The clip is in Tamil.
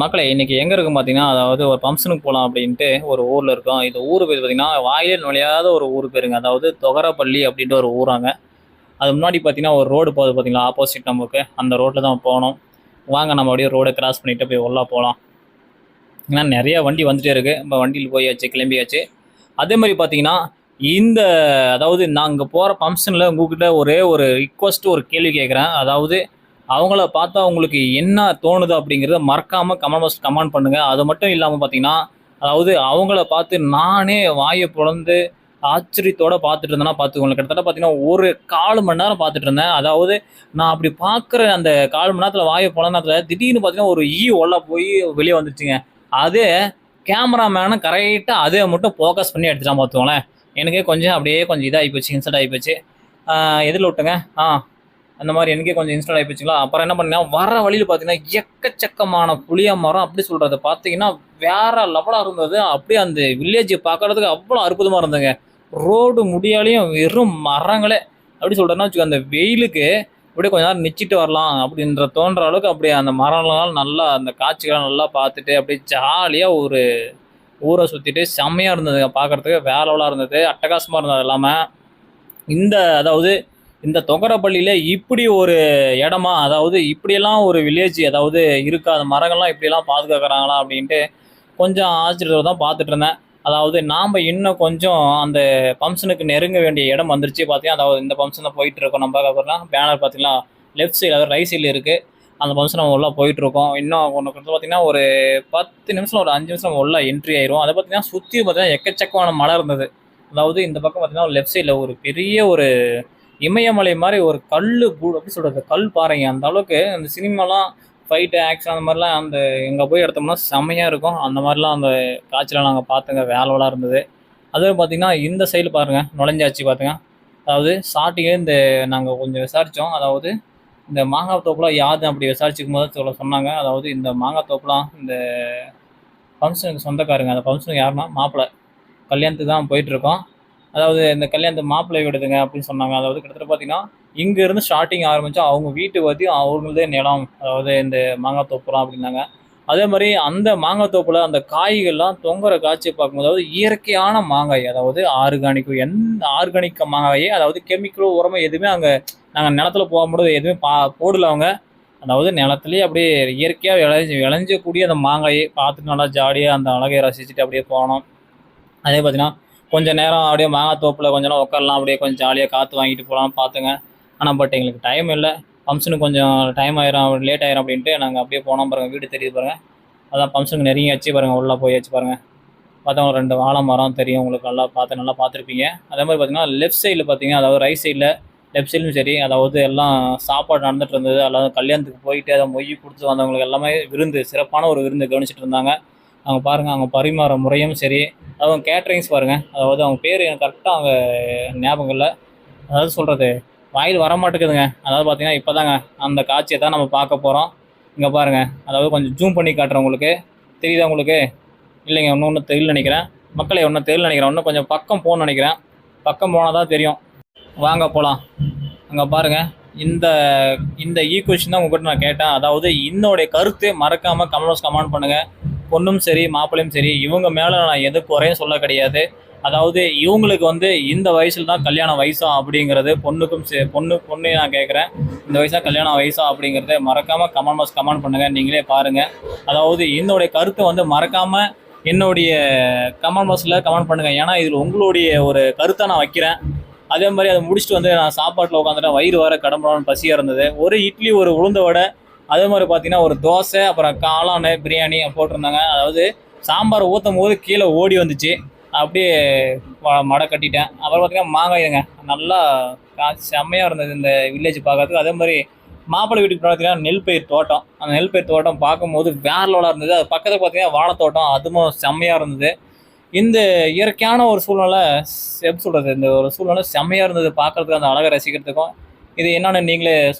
மக்களை இன்றைக்கி எங்கே இருக்கும் பார்த்தீங்கன்னா அதாவது ஒரு ஃபங்க்ஷனுக்கு போகலாம் அப்படின்ட்டு ஒரு ஊரில் இருக்கோம். இந்த ஊர் பேர் பார்த்தீங்கன்னா வாயிலே நுழையாத ஒரு ஊர் பேருங்க. அதாவது தொகரப்பள்ளி அப்படின்ட்டு ஒரு ஊராங்க அது முன்னாடி பார்த்தீங்கன்னா ஒரு ரோடு போகுது பார்த்தீங்களா ஆப்போசிட் நமக்கு. அந்த ரோட்டில் தான் போகணும் வாங்க நம்ம அப்படியே ரோடை கிராஸ் பண்ணிட்டு போய் உள்ளே போகலாம் ஏன்னா நிறையா வண்டி வந்துகிட்டே இருக்குது இப்போ வண்டியில் போயாச்சு கிளம்பியாச்சு. அதே மாதிரி பார்த்தீங்கன்னா இந்த அதாவது நாங்கள் போகிற ஃபங்க்ஷனில் உங்ககிட்ட ஒரே ஒரு ரிக்வஸ்ட்டு ஒரு கேள்வி கேட்குறேன் அதாவது அவங்கள பார்த்தா உங்களுக்கு என்ன தோணுது அப்படிங்கிறத மறக்காமல் கமெண்ட் பாக்ஸ் கமெண்ட் பண்ணுங்கள் அது மட்டும் இல்லாமல் பார்த்தீங்கன்னா அதாவது அவங்கள பார்த்து நானே வாயை பிளந்து ஆச்சரியத்தோட பார்த்துட்டு இருந்தேன்னா பார்த்துக்கோங்க. கிட்டத்தட்ட பார்த்தீங்கன்னா ஒரு கால் மணி நேரம் பார்த்துட்டு இருந்தேன். அதாவது நான் அப்படி பார்க்குற அந்த கால் மணி நேரத்தில் வாயை பிளந்தத்தில் திடீர்னு பார்த்தீங்கன்னா ஒரு ஈ ஒல்ல போய் வெளியே வந்துச்சுங்க அதே கேமராமேனை கரெக்டாக அதே மட்டும் ஃபோக்கஸ் பண்ணி எடுத்துட்டான் பார்த்துக்கோங்களேன் எனக்கே கொஞ்சம் அப்படியே கொஞ்சம் இதாகி போச்சு இன்சல்ட் ஆகி போச்சு. எதில் விட்டுங்க? ஆ அந்த மாதிரி எனக்கே கொஞ்சம் இன்ஸ்டால் ஆகி போச்சுங்களா? அப்புறம் என்ன பண்ணீங்கன்னா வர வழியில் பார்த்தீங்கன்னா எக்கச்சக்கமான புளிய மரம் அப்படி சொல்கிறது பார்த்தீங்கன்னா வேற லெவலாக இருந்தது. அப்படியே அந்த வில்லேஜ் பார்க்கறதுக்கு அவ்வளோ அற்புதமாக இருந்ததுங்க. ரோடு முடியாலையும் வெறும் மரங்களே. அப்படி சொல்கிறேன்னா வச்சுக்கோ அந்த வெயிலுக்கு அப்படியே கொஞ்ச நேரம் நிச்சிட்டு வரலாம் அப்படின்ற தோன்ற அளவுக்கு அப்படியே அந்த மரம்லாம் நல்லா அந்த காட்சிகளை நல்லா பார்த்துட்டு அப்படியே ஜாலியாக ஒரு ஊரை சுற்றிட்டு செம்மையாக இருந்ததுங்க பார்க்குறதுக்கு. வேற இருந்தது. அட்டகாசமாக இருந்தது இல்லாமல் இந்த அதாவது இந்த தொகரப்பள்ளியில் இப்படி ஒரு இடமா அதாவது இப்படியெல்லாம் ஒரு வில்லேஜ் அதாவது இருக்கா அந்த மரங்கள்லாம் இப்படியெல்லாம் பாதுகாக்கிறாங்களா அப்படின்ட்டு கொஞ்சம் ஆச்சரியத்தில் தான் பார்த்துட்டு இருந்தேன். அதாவது நாம் இன்னும் கொஞ்சம் அந்த ஃபங்க்ஷனுக்கு நெருங்க வேண்டிய இடம் வந்துருச்சு பார்த்தீங்கன்னா அதாவது இந்த ஃபங்க்ஷன் தான் போயிட்டு இருக்கோம். நம்ம அப்புறம்னா பேனர் பார்த்தீங்கன்னா லெஃப்ட் சைடு அதாவது ரைட் சைடில் இருக்குது அந்த ஃபங்க்ஷன் நம்ம உள்ளே போயிட்டுருக்கோம் இன்னும் ஒன்று பார்த்தீங்கன்னா ஒரு பத்து நிமிஷம் ஒரு அஞ்சு நிமிஷம் நம்ம உள்ள என்ட்ரி ஆயிரும். அதை பார்த்தீங்கன்னா சுற்றி பார்த்தீங்கன்னா எக்கச்சக்கமான மழை இருந்தது. அதாவது இந்த பக்கம் பார்த்தீங்கன்னா லெஃப்ட் சைடில் ஒரு பெரிய ஒரு இமயமலை மாதிரி ஒரு கல் எப்படி சொல்கிறது கல் பாறைங்க. அந்த அளவுக்கு அந்த சினிமாலாம் ஃபைட்டு ஆக்ஷன் அந்த மாதிரிலாம் அந்த எங்கே போய் எடுத்தோம்னா செம்மையாக இருக்கும். அந்த மாதிரிலாம் அந்த காட்சியெலாம் நாங்கள் பார்த்துங்க. வேலைவலாக இருந்தது. அதுவும் பார்த்தீங்கன்னா இந்த சைடு பாருங்கள் நுழைஞ்சாச்சு பார்த்துங்க அதாவது ஸ்டார்டிங்கே இந்த நாங்கள் கொஞ்சம் விசாரித்தோம் அதாவது இந்த மாங்காய் தோப்புலாம் யாது அப்படி விசாரிச்சுக்கும் போது சொல்ல சொன்னாங்க. அதாவது இந்த மாங்காய் தோப்புலாம் இந்த ஃபங்க்ஷனுக்கு சொந்தக்காரங்க. அந்த ஃபங்க்ஷனுக்கு யாருன்னா மாப்பிள்ளை கல்யாணத்துக்கு தான் போயிட்டுருக்கோம் அதாவது இந்த கல்யாணத்தை மாப்பிள்ளை விடுதுங்க அப்படின்னு சொன்னாங்க. அதாவது கிட்டத்தட்ட பார்த்தீங்கன்னா இங்கேருந்து ஸ்டார்டிங் ஆரம்பித்தா அவங்க வீட்டு வதி அவங்களதே நிலம் அதாவது இந்த மாங்காய் தோப்புலாம் அப்படின்னாங்க. அதே மாதிரி அந்த மாங்காய் தோப்பில் அந்த காய்கள்லாம் தொங்குற காட்சியை பார்க்கும்போது அதாவது இயற்கையான மாங்காய் அதாவது ஆர்கானிக் எந்த ஆர்கானிக் மாங்காயே அதாவது கெமிக்கலோ உரமோ எதுவுமே அங்கே நாங்கள் நிலத்துல போகும்போது எதுவுமே பா போடல அவங்க. அதாவது நிலத்துலேயே அப்படியே இயற்கையாக விளைஞ்சி விளைஞ்சக்கூடிய அந்த மாங்காயை பார்த்துட்டு நல்லா ஜாலியாக அந்த அழகையை ரசிச்சுட்டு அப்படியே போனோம் அதே பார்த்தீங்கன்னா கொஞ்சம் நேரம் அப்படியே மாங்காய் தோப்பில் கொஞ்ச நேரம் உட்காரலாம் அப்படியே கொஞ்சம் ஜாலியாக காற்று வாங்கிட்டு போகலாம் பார்த்துங்க. ஆனால் பட் எங்களுக்கு டைம் இல்லை. ஃபங்க்ஷனுக்கு கொஞ்சம் டைம் ஆயிரும் லேட் ஆயிரும் அப்படின்ட்டு நாங்கள் அப்படியே போனோம் பாருங்கள் வீடு தெரியுது பாருங்கள் அதான் ஃபங்க்ஷனுக்கு நெருங்கியாச்சு பாருங்கள் உள்ளே போயாச்சு பாருங்கள் பார்த்தா ஒரு ரெண்டு வாழை மரம் தெரியும் உங்களுக்கு நல்லா பார்த்து நல்லா பார்த்துருப்பீங்க. அதே மாதிரி பார்த்தீங்கன்னா லெஃப்ட் சைடில் பார்த்தீங்க அதாவது ரைட் சைடில் லெஃப்ட் சைடும் சரி அதாவது எல்லாம் சாப்பாடு நடந்துட்டு இருந்தது அதாவது கல்யாணத்துக்கு போயிட்டு அதை மொய் கொடுத்து வந்தவங்களுக்கு எல்லாமே விருந்து சிறப்பான ஒரு விருந்து கவனிச்சிட்டு இருந்தாங்க. அவங்க பாருங்கள் அவங்க பரிமாற முறையும் சரி. அதுவும் கேட்ரிங்ஸ் பாருங்கள் அதாவது அவங்க பேர் எனக்கு கரெக்டாக அவங்க ஞாபகம் இல்லை. அதாவது சொல்கிறது வாயில் வர மாட்டேங்குதுங்க. அதாவது பார்த்தீங்கன்னா இப்போ தாங்க அந்த காட்சியை தான் நம்ம பார்க்க போகிறோம் இங்கே பாருங்கள் அதாவது கொஞ்சம் ஜூம் பண்ணி காட்டுறேன் உங்களுக்கு. தெரியுதா உங்களுக்கு? இல்லைங்க இன்னும் ஒன்றும் தெரியல நினைக்கிறேன். மக்களை ஒன்றும் தெரியல நினைக்கிறேன். இன்னும் கொஞ்சம் பக்கம் போகணும்னு நினைக்கிறேன். பக்கம் போனால் தான் தெரியும். வாங்க போகலாம் அங்கே பாருங்கள் இந்த இந்த ஈ கொஷின் தான் உங்கள்கிட்ட நான் கேட்டேன். அதாவது இன்னோடைய கருத்து மறக்காமல் கமெண்ட்ஸ் கமெண்ட் பண்ணுங்கள் பொண்ணும் சரி மாப்பிள்ளையும் சரி இவங்க மேலே நான் எது குறையும் சொல்ல கிடையாது. அதாவது இவங்களுக்கு வந்து இந்த வயசில் தான் கல்யாண வயசா அப்படிங்கிறது பொண்ணுக்கும் சே பொண்ணு பொண்ணு நான் கேட்குறேன் இந்த வயசாக கல்யாண வயசா அப்படிங்கிறத மறக்காமல் கமெண்ட் பாக்ஸ் கமெண்ட் பண்ணுங்கள் நீங்களே பாருங்கள் அதாவது என்னுடைய கருத்தை வந்து மறக்காமல் என்னுடைய கமெண்ட் பாக்ஸில் கமெண்ட் பண்ணுங்கள் ஏன்னா இதில் உங்களுடைய ஒரு கருத்தை நான் வைக்கிறேன். அதே மாதிரி அதை முடிச்சுட்டு வந்து நான் சாப்பாட்டில் உட்காந்துட்டேன். வயிறு வர கடம்புறான்னு பசியாக இருந்தது. ஒரு இட்லி ஒரு உளுந்த வடை அதே மாதிரி பார்த்தீங்கன்னா ஒரு தோசை அப்புறம் காளான் பிரியாணி போட்டிருந்தாங்க. அதாவது சாம்பார் ஊற்றும் போது கீழே ஓடி வந்துச்சு. அப்படியே மடை கட்டிட்டேன். அப்புறம் பார்த்தீங்கன்னா மாங்காய்ங்க நல்லா கா- செம்மையாக இருந்தது இந்த வில்லேஜ் பார்க்கறதுக்கு. அதே மாதிரி மாப்பிள்ளை வீட்டுக்கு பார்த்தீங்கன்னா நெல் பயிர் தோட்டம். அந்த நெல் பயிர் தோட்டம் பார்க்கும்போது வேற லெவலாக இருந்தது. அது பக்கத்தில் பார்த்தீங்கன்னா வாழைத்தோட்டம் அதுவும் செம்மையாக இருந்தது. இந்த இயற்கையான ஒரு சூழ்நிலை எப்படி சொல்கிறது இந்த ஒரு சூழ்நிலை செம்மையாக இருந்தது பார்க்குறதுக்கு அந்த அழகை ரசிக்கிறதுக்கும். இது என்னென்னு நீங்களே